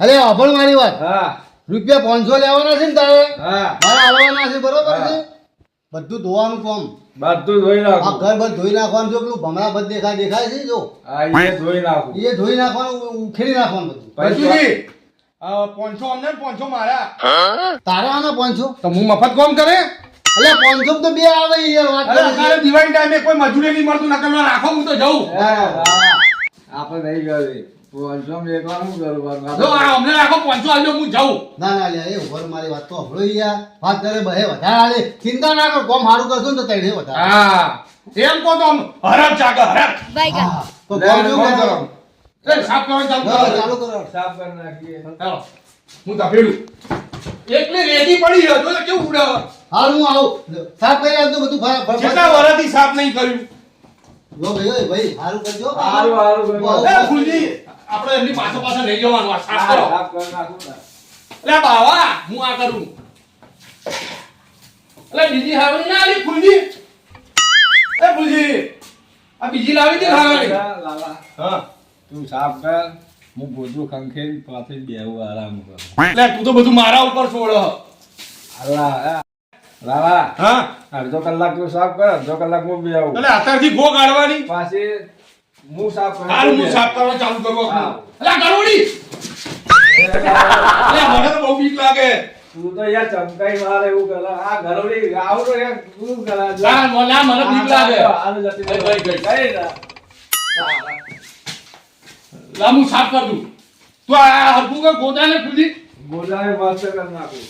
અરે અભણ મારી વાત. હા. રૂપિયા પાંચસો લેવાના છે ને તારે? હા. મારે આવવાના છે બરોબર છે? બધું ધોવાનું કોમ. બધું ધોઈ આ નાખું ઘર બધું ધોઈ નાખવાનું જો પેલું ભમરા બધ દેખાય દેખાય છે જો. હા એ ધોઈ નાખો. એ ધોઈ નાખવાનું ઉખેડી નાખવાનું બધું. આ પાંચસો અમને ને પાંચસો મારા. તારા આના પાંચસો? તો હું મફત કોમ કરે? અલે પાંચસો તો બે આવે યાર વાત અરે કરે દિવાળી ટાઈમે કોઈ મજૂરી નહીં મળતું નકર ના રાખો હું તો જઉં આપણે નહીં કરી પાંચસો માં એકલા જો આ અમને રાખો પાંચસો આલજો હું જઉં. ના ના લે એ ઉભર મારી વાત તો હભળો યાર. વાત કરે બહે વધારે આલે ચિંતા ના કર કોમ સારું કરશો તો તૈડે વધારે. હા. એમ કહો તો આમ હરખ જાગે હરખ. હા, તો કોમ શું કરો? કરો. એ સાફ કરવાનું ચાલુ કરો. ચાલુ કરો. સાફ કરી નાખીએ. ચાલો. હું તપેલું એકલી રેતી પડી છે તો કેવું ઉડાવે હાલ હું આવું. સાફ કરી આપજો બધું ફર- કેટલા સાફ નહીં કર્યું? લો ભાઈ ભાઈ સારું કરજો. હારું, હારું ફૂલજી આપણે એમની પાછો પાછો લઈ જવાનું આ સાફ કરો. એટલે બાવા હું આ કરું. એટલે બીજી હાવણી ના આવી ફૂલજી. એ ફૂલજી આ બીજી લાવી દે હાવણી હા. તું સાફ કર હું પોતું ખંખેરી પાછી બેહું આરામ કર. એટલે તું તો બધું મારા ઉપર છોડ. અલ્લા આ. લાલા. હા? અડધો કલાક તું સાફ કર અડધો કલાક હું બેહું. એટલે અત્યારથી ગો કાઢવાની પાછી હું સાફ કરું હાલ હું સાફ ચાલુ કરું. ગરોડી મને તો બહુ બીક લાગે. તું તો યાર ચમકાઈ મારે એવું કરે આ ઘરોડી આવું તો યાર શું કરે ના ના મને બીક લાગે. જતી. લા હું સાફ કર દઉં. તું આ હરકું કર ગોદાને ફૂલજી ગોદાએ મસ્ત કરી નાખું.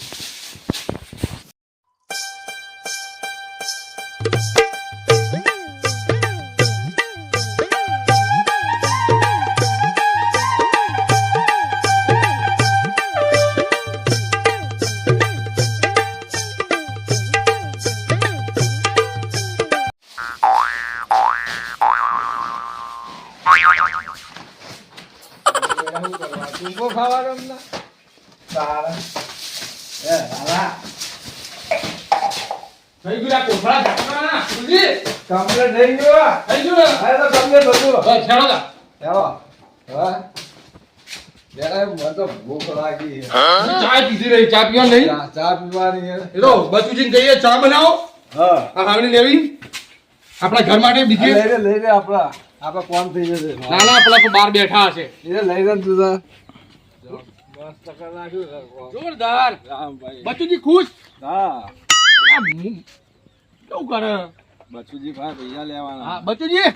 સારા. એ, હાલા. થઈ ગયું આ કોથળા ઢાંકવાના ફૂલજી થઈ ગયું? થઈ ગયું હવે તો કમ્પ્લીટ હતું. બસ હેડો તા. ચાલો. હવે? ત્યારે મને તો ભૂખ લાગી ચા પીધી રહી ચા પીવા નહીં ચા- ચા પીવાની એ તો બચુજીને કહીએ ચા બનાવો હા. આ હાવણી લેવી આપણા ઘર માટે બીજી લઈ લે, લઈ લે આપણા. આપણા કોમ થઈ જશે. ના ના પેલા તો બેઠા હશે એ લઈ લે તું તાર. મસ્ત કરી નાખ્યું છે કોમ. જોરદાર. બચુજી ખુશ? હા. કેવું કરે? બચુજી ભાઈ પૈસા લેવાના. હા બચુજી.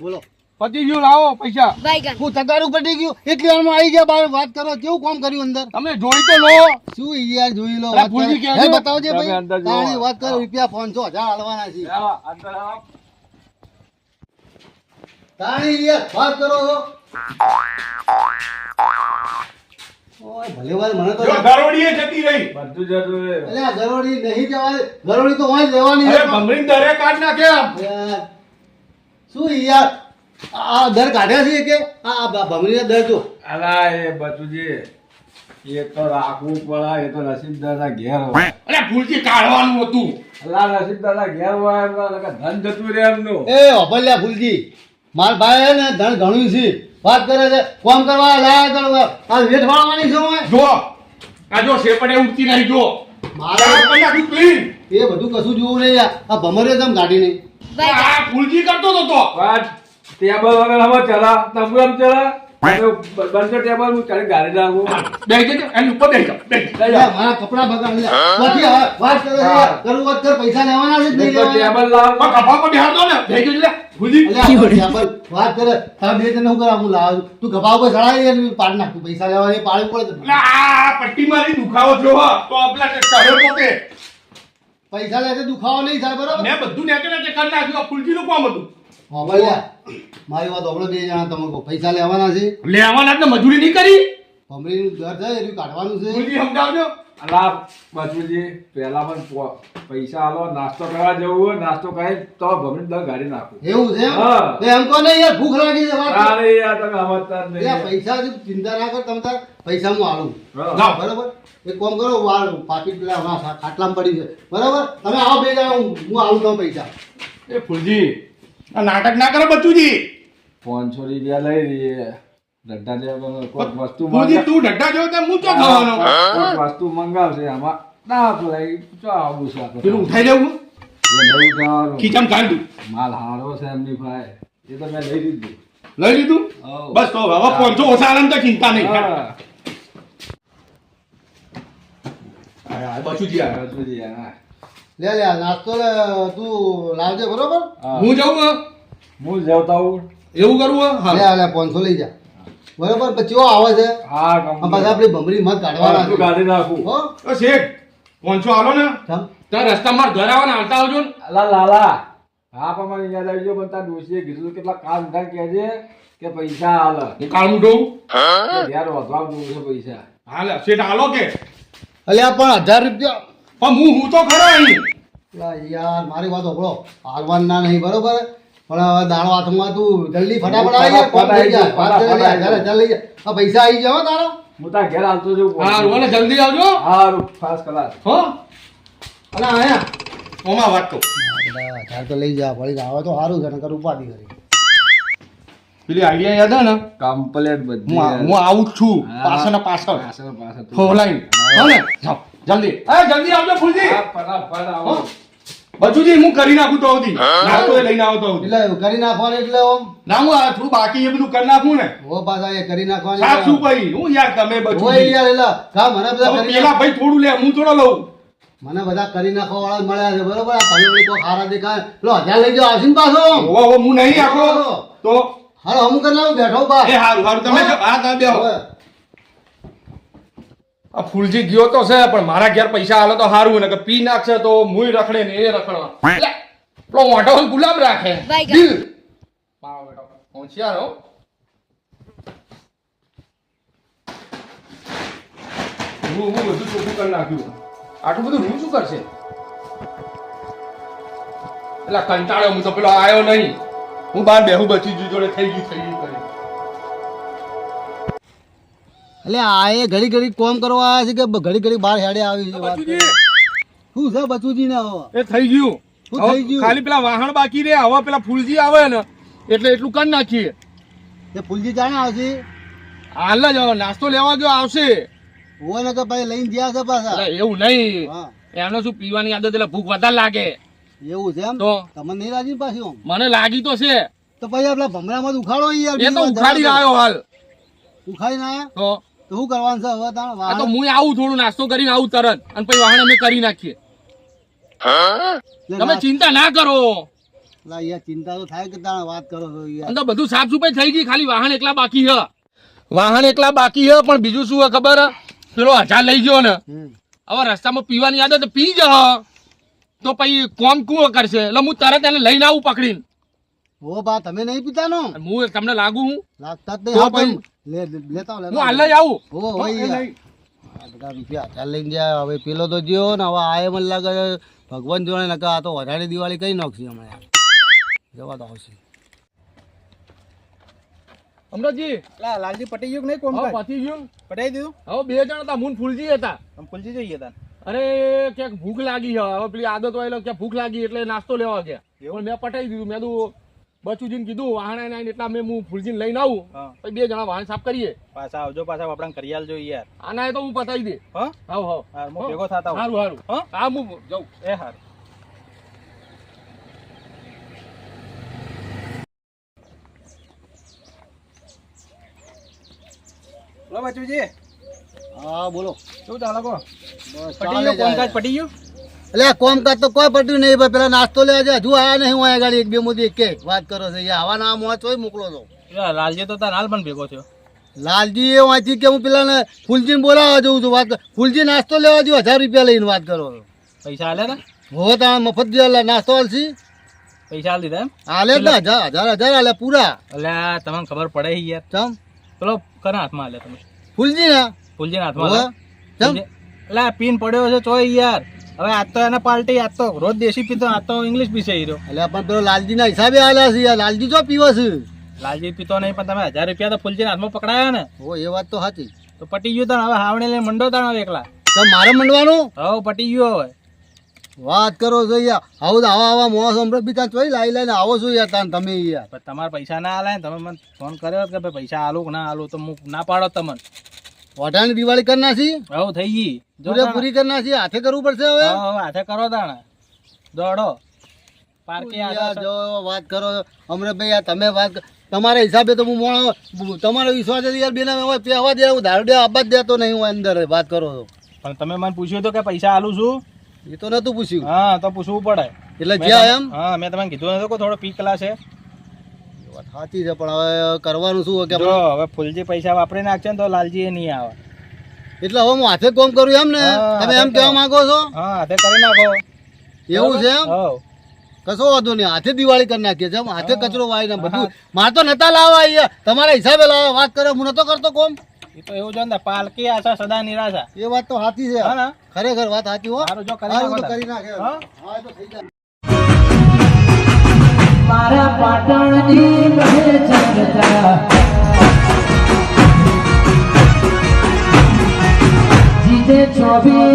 બોલો. પતિ ગયું લાવો પૈસા. હું તગારું પટી ગયું. એટલી વારમાં આવી ગયા બાર. વાત કરો કેવું કામ કર્યું અંદર? તમે જોઈ તો લો. શું યાર જોઈ લો? કરો. કહેજો. હે, બતાવજે ભાઈ. તારી તાણી વાત કરો. રૂપિયા પાંચસો હજાર હાલવાના છે. અંદર આવો. તાણી યાર વાત કરો ભલે વાર મને તો ગરોડીએ જતી રહી. બધું જતું રહે. અલે આ નહીં જવાની ગરોળી તો હોય લેવાની અરે ભમરી દરે કાઢ નાખ્યા યાર, શું યાર આ દર કાઢ્યા છે કે? આ આ દર જો અલા, એ બચુજી, એ તો રાખવું પડે એ તો નસીબદારના ઘેર હોય. અરે ભૂલથી કાઢવાનું હતું અલા નસીબદારના ઘેર હોય એમ તો નકર ધન જતું રહે એમનું. એ અભલ્યા ફૂલજી માર ભાઈ ને ધન ઘણું છે. વાત કરે છે કોમ કરવા લાયા તો આ વેઠ વાળવાની શું હોય? જો આ જો શેપડે ઉડતી નહીં જો મારે આ કરી એ બધું કશું જોવું નહીં યાર. આ ભમરે તમ ગાડી નહીં આ ફૂલજી કરતો તો તો. વાત. ટેબલ વગર હવે ચલા. તમ એમ ચલા. બંધ ટેબલ હું ચડી ગાડી નાખું બેસી જજો એની ઉપર બેસી જાઓ બેસી જાઓ. લઈ યાર, જાઓ. મારા કપડા બગાડ બાકી વાત કરે છે યાર. કરવું વાત કર પૈસા લેવાના છે નહીં નહીં લેવાના? ટેબલ લાવ. પણ કપા પર બેહાડો ને બેસી જજો લે. ભૂલજી ટેબલ વાત કરે. તારા બે જણ હું કરા હું લાવું તું ગભા ઉપર ચડાવી ને પાડી નાખું. પૈસા લેવા એ પડે આ પટ્ટી મારી દુખાવો જો તો આપલા તે પોતે. પૈસા લે દુખાવો નહીં થાય બરાબર? મેં બધું નેચર નેચર કરી નાખ્યું આ ફૂલજીનું કામ હતું. મારી વાત હમણાં બે જણા તમે પૈસા લેવાના છે? લેવાના જ ને મજૂરી નહીં કરી? ભમરીનું ઘર છે એટલું કાઢવાનું છે. ભૂલજી સમજાવજો. અલા બચુજી પહેલા પણ પૈસા આલો નાસ્તો કરવા જવું હોય નાસ્તો કરી તો ભમી દર ગાડી નાખું. એવું છે એમ? હા. એમ કહો નહીં યાર ભૂખ લાગી છે અરે યાર તમે સમજતા જ યાર, પૈસા ચિંતા ના કર તમે તાર પૈસા હું. આલું હા. બરાબર? એક કામ કરો વાળ પાકીટ પેલા ખાટલામાં પડી છે. બરાબર? તમે આવો બે જણા હું હું આલું તમે પૈસા. એ ફૂલજી આ નાટક ના કરો બચ્ચુજી. પાંચસો રૂપિયા લઈ લઈએ. ધંધા લેવા કોઈક વસ્તુ ફૂલજી તું ઢટ્ટા જો તો હું ચો થવાનો કોઈક વસ્તુ મંગાવશે આમાં. ના લઈ ચો આવું છે આપણે. પેલું ઉઠાઈ લેવું. ખીચામ કાઢ માલ હારો છે એમની ભાઈ. એ તો મેં લઈ લીધું. લઈ લીધું? બસ તો હવે પહોંચો ઓછા આનંદ તો ચિંતા નહીં. હા. આ બચુજી આ. લે લે આ નાસ્તો લે તું લાવજે બરોબર? હું. જાઉં હું? જવતા હું એવું કરવું હા? લે હા લે પાંચસો લઈ જા. બરોબર? પછી કેવો આવે છે. હા બધા પાછા આપણી ભમરી મત કાઢવાના છે. કાઢી નાખું. હો? તો શેઠ પહોંચો આલો ને. તાર ત્યાં રસ્તામાં ઘર આવવાના હાલતા આવજો ને. અલા લાલા હા પણ મને યાદ આવી ગયો પણ તાર ડોશીએ કીધું કેટલા કામ ધંધા કહેજે કે પૈસા હાલ હું કાળ ડોઉં યાર વધવા દઉં છે પૈસા. હાલ શેઠ હાલો કે. અલ્યા પણ હજાર રૂપિયા પણ હું હું તો ખરો અહીં. યાર મારી વાત હોભળો હાલવાન ના નહીં બરોબર? પણ હવે દાડો હાથમાં તું જલ્દી ફટાફટ આવી જા જાય હજાર લઈ જા પૈસા આવી જાવ તારો? હું તાર ઘેર હાલતો જઉં હા અને જલ્દી આવજો. હારું ફાસ્ટ ક્લાસ હો? અને આયા ઓમાં વાત તો હજાર તો લઈ જા વળી આવે તો સારું છે નકર ઉપાધિ કરી. પેલી આઈડિયા યાદ હે ને? કમ્પ્લેટ હું બધી આ- હું આવું જ છું હા. પાછળ પાછળ. પાછળ પાછળ. તું. ફોલાઈન હો ને? જાઓ. જલ્દી. એ જલ્દી આવજો ફૂલજી. હા, ફટાફટ આવો. હો. બચુજી હું કરી નાખું તો આવતી નાસ્તો એ લઈને આવતો આવતી એટલે કરી નાખવાનું એટલે ઓમ ના હું આ થોડું બાકી એ બધું કરી નાખું ને. ઓ પાછા એ કરી નાખવાની સાચું ભાઈ હું યાર તમે બચુજી. યાર એટલે કા મને બધા કરી પેલા ભાઈ થોડું લે હું થોડો લઉં. મને બધા કરી નાખવા વાળા મળ્યા છે બરોબર? આ ભાઈ ભાઈ તો ખારા દેખાય. લો હજાર લઈ જાઓ આવશે ને પાછો. ઓ હું નહીં આખો. તો? હાલો હું કરી લાવું બેઠો બા. એ હારું હારું તમે આ હા તમે બેહો. આ ફૂલજી ગયો તો છે પણ મારા ઘેર પૈસા હાલે તો સારું ને કે પી નાખશે તો મુય રખડે ને એ રખડવા. પેલો મોટો ગુલાબ રાખે. દિલ. મારો બેટો હોશિયાર હો. હું હું બધું ચોખ્ખું કરી નાખ્યું. આટલું બધું હું શું કરશે? એટલે કંટાળ્યો હું તો પેલો આવ્યો નહીં. હું બાર બેહું બચી ગયું જોડે થઈ ગયું થઈ ગયું એટલે આ એ ઘડી ઘડી કોમ કરવા આવ્યા છે કે ઘડી ઘડી બહાર હેડે આવી છે વાત શું છે બચુજી ને એ થઈ ગયું. શું થઈ ગયું? ખાલી પેલા વાહણ બાકી રે હવે પેલા ફૂલજી આવે ને એટલે એટલું કરી નાખીએ. એ ફૂલજી જાણે આવશે? હાલ જ નાસ્તો લેવા ગયો આવશે. હોય ને કે ભાઈ લઈને ગયા છે પાછા. એવું નહીં. એમને શું પીવાની આદત એટલે ભૂખ વધારે લાગે. એવું છે એમ? તો? તમને નહીં લાગી પાછી મને લાગી તો છે. તો પછી આપણા ભમરામાં ઉખાડો યાર એ તો ઉખાડી આવ્યો હાલ. ઉખાડી ના આવ્યા? તો? શું કરવાનું છે હવે તાણ? આ તો હું આવું થોડું નાસ્તો કરીને આવું તરત. અને પછી વાહન અમે કરી નાખીએ. તમે ચિંતા ના કરો. લા યાર ચિંતા તો થાય કે તાણ વાત કરો છો યાર તો બધું સાફ સુફાઈ થઈ ગઈ ખાલી વાહન એકલા બાકી છે. વાહન એકલા બાકી છે પણ બીજું શું ખબર? પેલો હજાર લઈ ગયો ને. હવે રસ્તામાં પીવાની આદત પી જ તો પછી કોમ કું કરશે? એટલે હું તરત એને લઈને આવું પકડીને. ઓ બા તમે નહીં પીતા નો હું તમને લાગુ હું? લાગતા જ નહીં. હા ભાઈ લે લે- લેતા લે હું હાલ આવું. ઓ ભાઈ એ યાર. નહીં. આ બધા રૂપિયા હજાર લઈને જાય હવે પેલો તો જ્યો ને હવે આ મને લાગે ભગવાન જોડે નકા આ તો વધારે દિવાળી કઈ નાખશે હમણાં. જવા તો આવશે. અમરતજી લાલજી પટી ગયું નહીં કોમ પતી ગયું. પટાઈ દીધું? હવે બે જણ હતા મુન ફૂલજી હતા. ફૂલજી જોઈએ હતા. અરે ક્યાંક ભૂખ લાગી હવે પેલી આદત હોય કે ક્યાં ભૂખ લાગી એટલે નાસ્તો લેવા ગયા. પણ મેં પટાઈ દીધું. મેં બચુજીને કીધું વાહણ આવીને એટલા મેં હું ફૂલજીને લઈને આવું. પછી બે જણા વાહન સાફ કરીએ. પાછા આવજો પાછા આપણા કરિયાલ જોઈએ યાર. આના તો હું પતાવી દે. હા? હાવ હા હું. ભેગો થતા હું સારું સારું હા? હા હું જાઉં. એ હાર. લો બચુજી. હા બોલો. શું ચાલે કો? પટી ગયું જાય. પટી ગયું? એટલે આ કોમકાજ તો કોઈ પડ્યું નહીં ભાઈ. પેલા નાસ્તો લેવા જાય. હજુ આયા નહીં હું અહીંયા ગાડી એક બે મોદી એક વાત કરો છો આવા ના મોચ હોય મોકલો છો. લાલજી તો તાર હાલ પણ ભેગો થયો. લાલજી એ વાંચી કે હું પેલાને ફૂલજીને બોલાવવા જઉં છું. વાત ફૂલજી નાસ્તો લેવા જો હજાર રૂપિયા લઈને વાત કરો છો. પૈસા હાલે ને? હો તમે મફત નાસ્તો હાલશી પૈસા હાલ દીધા એમ? હાલે ને હજાર હજાર હજાર હાલે પૂરા. એટલે તમને ખબર પડે છે યાર. ચમ? પેલો કના હાથમાં હાલે તમે? ફૂલજી ના ફૂલજી હાથમાં હોવે. હાલે? એટલે પીન પડ્યો છે ચોય યાર. હવે તો એને પાર્ટી આતો તો રોજ દેશી પીતો આ તો ઇંગ્લિશ પીશે હીરો. એટલે પણ પેલો લાલજીના હિસાબે હાલ્યા છે લાલજી જો પીવો છે? લાલજી પીતો નહીં પણ તમે હજાર રૂપિયા તો ફૂલજી હાથમાં પકડાયા ને. હો એ વાત તો સાચી. તો પટી ગયું તાણ હવે હાવણે લઈને મંડો તાણ હવે એકલા. તો મારે મંડવાનું? હવે પટી ગયું હવે. વાત કરો છો યાર. આવું તો આવા આવા મોસ અમૃત બી ત્યાં ચોઈ લાવી લઈને આવો છો યાર તાન તમે યાર. તમારા પૈસા ના આલે ને તમે મને ફોન કર્યો કે ભાઈ પૈસા આલું કે ના આલું તો હું ના પાડો તમને. વઢાની દિવાળી કરી નાખી. હવ થઈ ગઈ. જો પૂરે પૂરી કરી નાખી. હાથે કરવું પડશે હવે? હાથે કરો તાણે. દોડો. જો વાત કરો. અમૃતભાઈ આ તમે વાત તમારા હિસાબે તો હું મોણો તમારો વિશ્વાસ છે યાર બેના હવે પહેવા દે હું ધારો દે આબા જ દેતો નહીં હું અંદર વાત કરો છો પણ તમે મને પૂછ્યું તો કે પૈસા આલું છું? એ તો નતું પૂછ્યું. હા તો પૂછવું પડે. એટલે જ્યાં એમ? હા મેં તમને કીધું નતું કે થોડો પી ક્લાસ છે. વાત. સાચી છે પણ હવે કરવાનું શું કે જો હવે ફૂલજી પૈસા વાપરી નાખશે ને તો લાલજી એ નહીં આવે. એટલે હવે હું હાથે કોમ કરું એમ ને? તમે એમ કહેવા માંગો છો? હા હાથે કરી નાખો. એવું છે એમ? કશો વાંધો નહીં હાથે દિવાળી કરી નાખીએ છે હાથે કચરો વાય ને બધું. મારે તો નતા લાવવા અહીંયા. તમારા હિસાબે લાવવા વાત કરે હું નતો કરતો કોમ. એ તો એવું છે ને પાલકી આશા સદા નિરાશા. એ વાત તો સાચી છે. ખરેખર વાત સાચી હો. સારું જો કરી નાખો. હા? હા એ તો થઈ જાય. મારા પાટણની કહે જગતા જીતે ચોવીસ